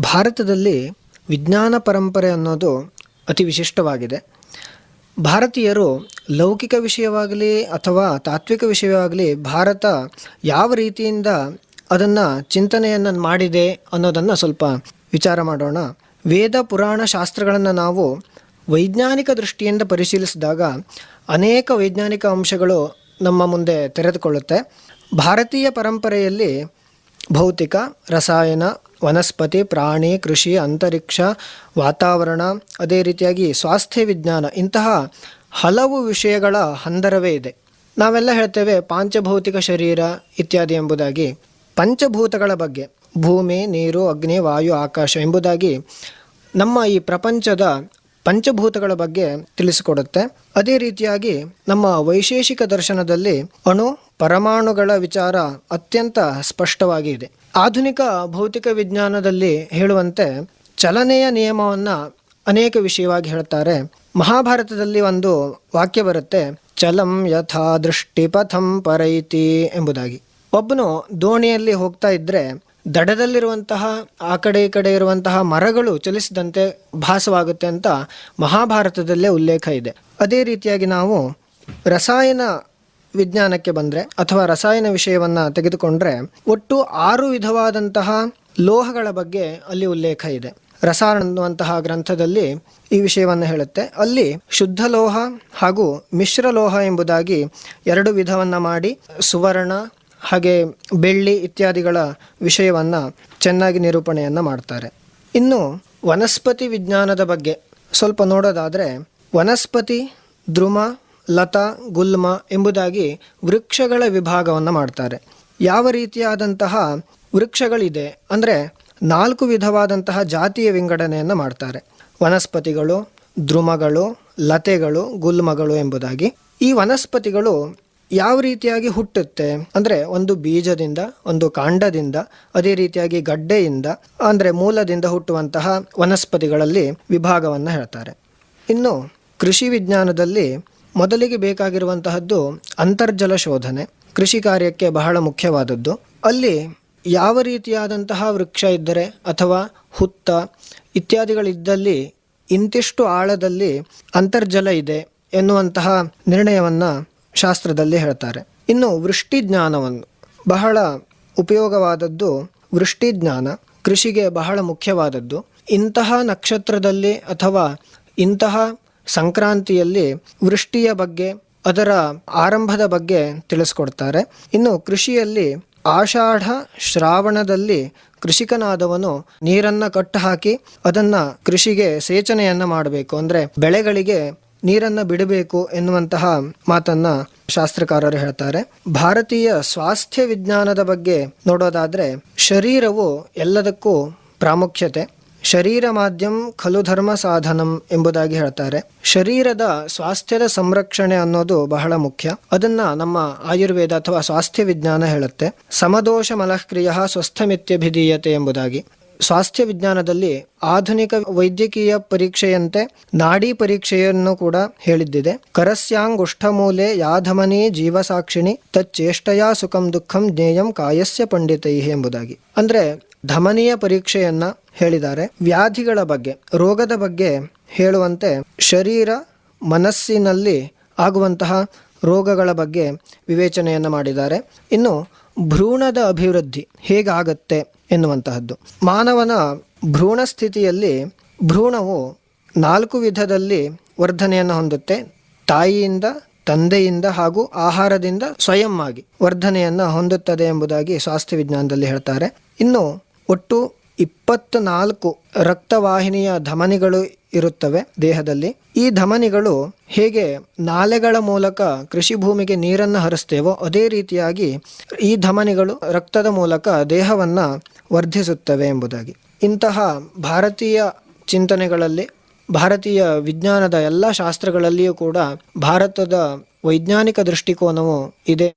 ಭಾರತದಲ್ಲಿ ವಿಜ್ಞಾನ ಪರಂಪರೆ ಅನ್ನೋದು ಅತಿ ವಿಶಿಷ್ಟವಾಗಿದೆ. ಭಾರತೀಯರು ಲೌಕಿಕ ವಿಷಯವಾಗಲಿ ಅಥವಾ ತಾತ್ವಿಕ ವಿಷಯವಾಗಲಿ ಭಾರತ ಯಾವ ರೀತಿಯಿಂದ ಅದನ್ನು ಚಿಂತನೆಯನ್ನು ಮಾಡಿದೆ ಅನ್ನೋದನ್ನು ಸ್ವಲ್ಪ ವಿಚಾರ ಮಾಡೋಣ. ವೇದ, ಪುರಾಣ ಶಾಸ್ತ್ರಗಳನ್ನು ನಾವು ವೈಜ್ಞಾನಿಕ ದೃಷ್ಟಿಯಿಂದ ಪರಿಶೀಲಿಸಿದಾಗ ಅನೇಕ ವೈಜ್ಞಾನಿಕ ಅಂಶಗಳು ನಮ್ಮ ಮುಂದೆ ತೆರೆದುಕೊಳ್ಳುತ್ತೆ. ಭಾರತೀಯ ಪರಂಪರೆಯಲ್ಲಿ ಭೌತಿಕ, ರಸಾಯನ ವನಸ್ಪತಿ, ಪ್ರಾಣಿ, ಕೃಷಿ, ಅಂತರಿಕ್ಷ, ವಾತಾವರಣ, ಅದೇ ರೀತಿಯಾಗಿ ಸ್ವಾಸ್ಥ್ಯ ವಿಜ್ಞಾನ, ಇಂತಹ ಹಲವು ವಿಷಯಗಳ ಹಂದರವೇ ಇದೆ. ನಾವೆಲ್ಲ ಹೇಳ್ತೇವೆ ಪಾಂಚಭೌತಿಕ ಶರೀರ ಇತ್ಯಾದಿ ಎಂಬುದಾಗಿ. ಪಂಚಭೂತಗಳ ಬಗ್ಗೆ, ಭೂಮಿ, ನೀರು, ಅಗ್ನಿ, ವಾಯು, ಆಕಾಶ ಎಂಬುದಾಗಿ ನಮ್ಮ ಈ ಪ್ರಪಂಚದ ಪಂಚಭೂತಗಳ ಬಗ್ಗೆ ತಿಳಿಸಿಕೊಡುತ್ತೆ. ಅದೇ ರೀತಿಯಾಗಿ ನಮ್ಮ ವೈಶೇಷಿಕ ದರ್ಶನದಲ್ಲಿ ಅಣು ಪರಮಾಣುಗಳ ವಿಚಾರ ಅತ್ಯಂತ ಸ್ಪಷ್ಟವಾಗಿ ಇದೆ ಆಧುನಿಕ ಭೌತಿಕ ವಿಜ್ಞಾನದಲ್ಲಿ ಹೇಳುವಂತೆ ಚಲನೆಯ ನಿಯಮವನ್ನು ಅನೇಕ ವಿಷಯವಾಗಿ ಹೇಳ್ತಾರೆ ಮಹಾಭಾರತದಲ್ಲಿ ಒಂದು ವಾಕ್ಯ ಬರುತ್ತೆ, ಚಲಂ ಯಥಾ ದೃಷ್ಟಿಪಥಂ ಪರೈತಿ ಎಂಬುದಾಗಿ. ಒಬ್ಬನು ದೋಣಿಯಲ್ಲಿ ಹೋಗ್ತಾ ಇದ್ದರೆ ದಡದಲ್ಲಿರುವಂತಹ, ಆ ಕಡೆ ಈ ಕಡೆ ಇರುವಂತಹ ಮರಗಳು ಚಲಿಸಿದಂತೆ ಭಾಸವಾಗುತ್ತೆ ಅಂತ ಮಹಾಭಾರತದಲ್ಲೇ ಉಲ್ಲೇಖ ಇದೆ. ಅದೇ ರೀತಿಯಾಗಿ ನಾವು ರಸಾಯನ ವಿಜ್ಞಾನಕ್ಕೆ ಬಂದರೆ ಅಥವಾ ರಸಾಯನ ವಿಷಯವನ್ನು ತೆಗೆದುಕೊಂಡ್ರೆ ಒಟ್ಟು ಆರು ವಿಧವಾದಂತಹ ಲೋಹಗಳ ಬಗ್ಗೆ ಅಲ್ಲಿ ಉಲ್ಲೇಖ ಇದೆ. ರಸಾಯನ ಅನ್ನುವಂತಹ ಗ್ರಂಥದಲ್ಲಿ ಈ ವಿಷಯವನ್ನು ಹೇಳುತ್ತೆ. ಅಲ್ಲಿ ಶುದ್ಧ ಲೋಹ ಹಾಗೂ ಮಿಶ್ರ ಲೋಹ ಎಂಬುದಾಗಿ ಎರಡು ವಿಧವನ್ನು ಮಾಡಿ ಸುವರ್ಣ ಹಾಗೆ ಬೆಳ್ಳಿ ಇತ್ಯಾದಿಗಳ ವಿಷಯವನ್ನು ಚೆನ್ನಾಗಿ ನಿರೂಪಣೆಯನ್ನು ಮಾಡ್ತಾರೆ. ಇನ್ನು ವನಸ್ಪತಿ ವಿಜ್ಞಾನದ ಬಗ್ಗೆ ಸ್ವಲ್ಪ ನೋಡೋದಾದರೆ ವನಸ್ಪತಿ, ದ್ರುಮ ಲತಾ, ಗುಲ್ಮ ಎಂಬುದಾಗಿ ವೃಕ್ಷಗಳ ವಿಭಾಗವನ್ನು ಮಾಡ್ತಾರೆ. ಯಾವ ರೀತಿಯಾದಂತಹ ವೃಕ್ಷಗಳಿದೆ ಅಂದರೆ ನಾಲ್ಕು ವಿಧವಾದಂತಹ ಜಾತಿಯ ವಿಂಗಡಣೆಯನ್ನು ಮಾಡ್ತಾರೆ. ವನಸ್ಪತಿಗಳು, ದ್ರುಮಗಳು, ಲತೆಗಳು, ಗುಲ್ಮಗಳು ಎಂಬುದಾಗಿ. ಈ ವನಸ್ಪತಿಗಳು ಯಾವ ರೀತಿಯಾಗಿ ಹುಟ್ಟುತ್ತೆ ಅಂದರೆ ಒಂದು ಬೀಜದಿಂದ, ಒಂದು ಕಾಂಡದಿಂದ, ಅದೇ ರೀತಿಯಾಗಿ ಗಡ್ಡೆಯಿಂದ, ಅಂದರೆ ಮೂಲದಿಂದ ಹುಟ್ಟುವಂತಹ ವನಸ್ಪತಿಗಳಲ್ಲಿ ವಿಭಾಗವನ್ನು ಹೇಳ್ತಾರೆ. ಇನ್ನು ಕೃಷಿ ವಿಜ್ಞಾನದಲ್ಲಿ ಮೊದಲಿಗೆ ಬೇಕಾಗಿರುವಂತಹದ್ದು ಅಂತರ್ಜಲ ಶೋಧನೆ. ಕೃಷಿ ಕಾರ್ಯಕ್ಕೆ ಬಹಳ ಮುಖ್ಯವಾದದ್ದು. ಅಲ್ಲಿ ಯಾವ ರೀತಿಯಾದಂತಹ ವೃಕ್ಷ ಇದ್ದರೆ ಅಥವಾ ಹುತ್ತ ಇತ್ಯಾದಿಗಳಿದ್ದಲ್ಲಿ ಇಂತಿಷ್ಟು ಆಳದಲ್ಲಿ ಅಂತರ್ಜಲ ಇದೆ ಎನ್ನುವಂತಹ ನಿರ್ಣಯವನ್ನು ಶಾಸ್ತ್ರದಲ್ಲಿ ಹೇಳ್ತಾರೆ. ಇನ್ನು ವೃಷ್ಟಿ ಜ್ಞಾನವನ್ನು ಬಹಳ ಉಪಯೋಗವಾದದ್ದು ವೃಷ್ಟಿ ಜ್ಞಾನ ಕೃಷಿಗೆ ಬಹಳ ಮುಖ್ಯವಾದದ್ದು. ಇಂತಹ ನಕ್ಷತ್ರದಲ್ಲಿ ಅಥವಾ ಇಂತಹ ಸಂಕ್ರಾಂತಿಯಲ್ಲಿ ವೃಷ್ಟಿಯ ಬಗ್ಗೆ, ಅದರ ಆರಂಭದ ಬಗ್ಗೆ ತಿಳಿಸ್ಕೊಡ್ತಾರೆ. ಇನ್ನು ಕೃಷಿಯಲ್ಲಿ ಆಷಾಢ ಶ್ರಾವಣದಲ್ಲಿ ಕೃಷಿಕನಾದವನು ನೀರನ್ನು ಕಟ್ಟು ಹಾಕಿ ಅದನ್ನು ಕೃಷಿಗೆ ಸೇಚನೆಯನ್ನು ಮಾಡಬೇಕು. ಅಂದರೆ ಬೆಳೆಗಳಿಗೆ ನೀರನ್ನು ಬಿಡಬೇಕು ಎನ್ನುವಂತಹ ಮಾತನ್ನ ಶಾಸ್ತ್ರಕಾರರು ಹೇಳ್ತಾರೆ. ಭಾರತೀಯ ಸ್ವಾಸ್ಥ್ಯ ವಿಜ್ಞಾನದ ಬಗ್ಗೆ ನೋಡೋದಾದ್ರೆ ಶರೀರವು ಎಲ್ಲದಕ್ಕೂ ಪ್ರಾಮುಖ್ಯತೆ. ಶರೀರ ಮಾಧ್ಯಮ ಖಲು ಧರ್ಮ ಸಾಧನಂ ಎಂಬುದಾಗಿ ಹೇಳ್ತಾರೆ. ಶರೀರದ ಸ್ವಾಸ್ಥ್ಯದ ಸಂರಕ್ಷಣೆ ಅನ್ನೋದು ಬಹಳ ಮುಖ್ಯ. ಅದನ್ನ ನಮ್ಮ ಆಯುರ್ವೇದ ಅಥವಾ ಸ್ವಾಸ್ಥ್ಯ ವಿಜ್ಞಾನ ಹೇಳುತ್ತೆ. ಸಮದೋಷ ಮಲಃಕ್ರಿಯ ಸ್ವಸ್ಥಮಿತ್ಯಭಿಧೀಯತೆ ಎಂಬುದಾಗಿ. ಸ್ವಾಸ್ಥ್ಯ ವಿಜ್ಞಾನದಲ್ಲಿ ಆಧುನಿಕ ವೈದ್ಯಕೀಯ ಪರೀಕ್ಷೆಯಂತೆ ನಾಡಿ ಪರೀಕ್ಷೆಯನ್ನು ಕೂಡ ಹೇಳಿದ್ದಿದೆ. ಕರಸ್ಯಾಂಗುಷ್ಠಮೂಲೆ ಯಾಧಮನಿ ಜೀವಸಾಕ್ಷಿಣಿ ತಚ್ಚೇಷ್ಟಯಾ ಸುಖಂ ದುಃಖಂ ಜ್ಞೇಯಂ ಕಾಯಸ್ಯ ಪಂಡಿತೈ ಎಂಬುದಾಗಿ. ಅಂದ್ರೆ ಧಮನಿಯ ಪರೀಕ್ಷೆಯನ್ನ ಹೇಳಿದ್ದಾರೆ. ವ್ಯಾಧಿಗಳ ಬಗ್ಗೆ, ರೋಗದ ಬಗ್ಗೆ ಹೇಳುವಂತೆ ಶರೀರ, ಮನಸ್ಸಿನಲ್ಲಿ ಆಗುವಂತಹ ರೋಗಗಳ ಬಗ್ಗೆ ವಿವೇಚನೆಯನ್ನು ಮಾಡಿದ್ದಾರೆ. ಇನ್ನು ಭ್ರೂಣದ ಅಭಿವೃದ್ಧಿ ಹೇಗಾಗತ್ತೆ ಎನ್ನುವಂತಹದ್ದು. ಮಾನವನ ಭ್ರೂಣ ಸ್ಥಿತಿಯಲ್ಲಿ ಭ್ರೂಣವು ನಾಲ್ಕು ವಿಧದಲ್ಲಿ ವರ್ಧನೆಯನ್ನು ಹೊಂದುತ್ತೆ. ತಾಯಿಯಿಂದ, ತಂದೆಯಿಂದ ಹಾಗೂ ಆಹಾರದಿಂದ ಸ್ವಯಂ ಆಗಿ ವರ್ಧನೆಯನ್ನು ಹೊಂದುತ್ತದೆ ಎಂಬುದಾಗಿ ಸ್ವಾಸ್ಥ್ಯ ವಿಜ್ಞಾನದಲ್ಲಿ ಹೇಳ್ತಾರೆ. ಇನ್ನು ಒಟ್ಟು ಇಪ್ಪತ್ನಾಲ್ಕು ರಕ್ತವಾಹಿನಿಯ ಧಮನಿಗಳು ಇರುತ್ತವೆ ದೇಹದಲ್ಲಿ. ಈ ಧಮನಿಗಳು ಹೇಗೆ ನಾಲೆಗಳ ಮೂಲಕ ಕೃಷಿ ಭೂಮಿಗೆ ನೀರನ್ನು ಹರಿಸ್ತೇವೋ ಅದೇ ರೀತಿಯಾಗಿ ಈ ಧಮನಿಗಳು ರಕ್ತದ ಮೂಲಕ ದೇಹವನ್ನ ವರ್ಧಿಸುತ್ತವೆ ಎಂಬುದಾಗಿ. ಇಂತಹ ಭಾರತೀಯ ಚಿಂತನೆಗಳಲ್ಲಿ, ಭಾರತೀಯ ವಿಜ್ಞಾನದ ಎಲ್ಲ ಶಾಸ್ತ್ರಗಳಲ್ಲಿಯೂ ಕೂಡ ಭಾರತದ ವೈಜ್ಞಾನಿಕ ದೃಷ್ಟಿಕೋನವು ಇದೆ.